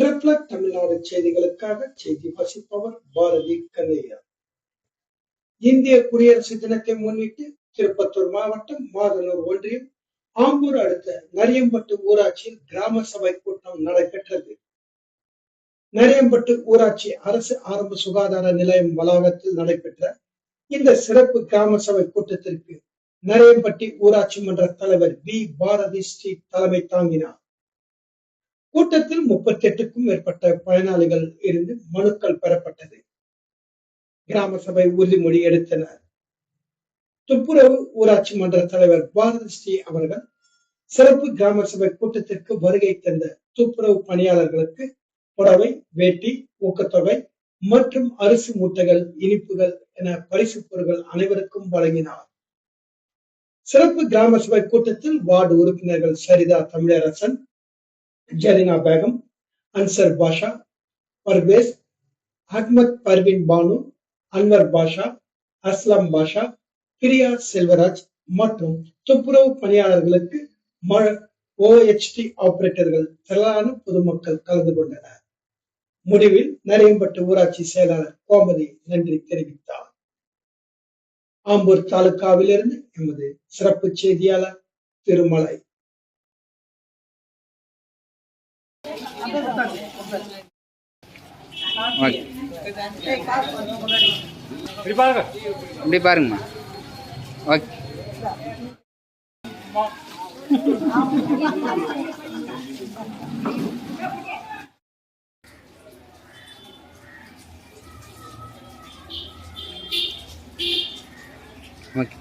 Reflect Tamil Nadu செய்திகளுக்காக செய்தி வாசிப்பவர் பாரதி கண்ணையா இந்திய குடியரசு தினத்தை முன்னிட்டு திருப்பத்தூர் மாவட்டம் மாதனூர் ஒன்றியம் ஆம்பூர் அடுத்த நரியம்பட்டு ஊராட்சியில் கிராம சபை கூட்டம் நடைபெற்றது. நரியம்பட்டு ஊராட்சி அரசு ஆரம்ப சுகாதார நிலையம் வளாகத்தில் நடைபெற்ற இந்த சிறப்பு கிராம சபை கூட்டத்திற்கு நரியம்பட்டி ஊராட்சி மன்ற தலைவர் பி. பாரதி ஸ்ரீ தலைமை தாங்கினார். கூட்டத்தில் முப்பத்தி எட்டுக்கும் மேற்பட்ட பயனாளிகள் இருந்து மனுக்கள் பெறப்பட்டது. கிராம சபை உறுதிமொழி எடுத்தனர். துப்புரவு ஊராட்சி மன்ற தலைவர் பாரதி ஸ்ரீ அவர்கள் சிறப்பு கிராம சபை கூட்டத்திற்கு வருகை தந்த துப்புரவு பணியாளர்களுக்கு புடவை வேட்டி ஊக்கத்தொகை மற்றும் அரிசி மூட்டைகள் இனிப்புகள் என பரிசு பொருட்கள் அனைவருக்கும் வழங்கினார். சிறப்பு கிராம சபை கூட்டத்தில் வார்டு உறுப்பினர்கள் சரிதா தமிழரசன் ஜரினா பேகம் அன்சர் பாஷா பர்வேஸ் அஹ்மத் பர்வின் பானு அன்வர் பாஷா அஸ்லாம் பாஷா பிரியா செல்வராஜ் மற்றும் துப்புரவு பணியாளர்களுக்கு ஓஎச்டி ஆபரேட்டர்கள் திரளான பொதுமக்கள் கலந்து கொண்டனர். முடிவில் நரையம்பட்டு ஊராட்சி செயலாளர் கோமதி நன்றி தெரிவித்தார். ஆம்பூர் தாலுகாவிலிருந்து எமது சிறப்பு செய்தியாளர் திருமலை இப்படி பாருங்க இப்படி பாருங்கம்மா. ஓகே. ஓகே.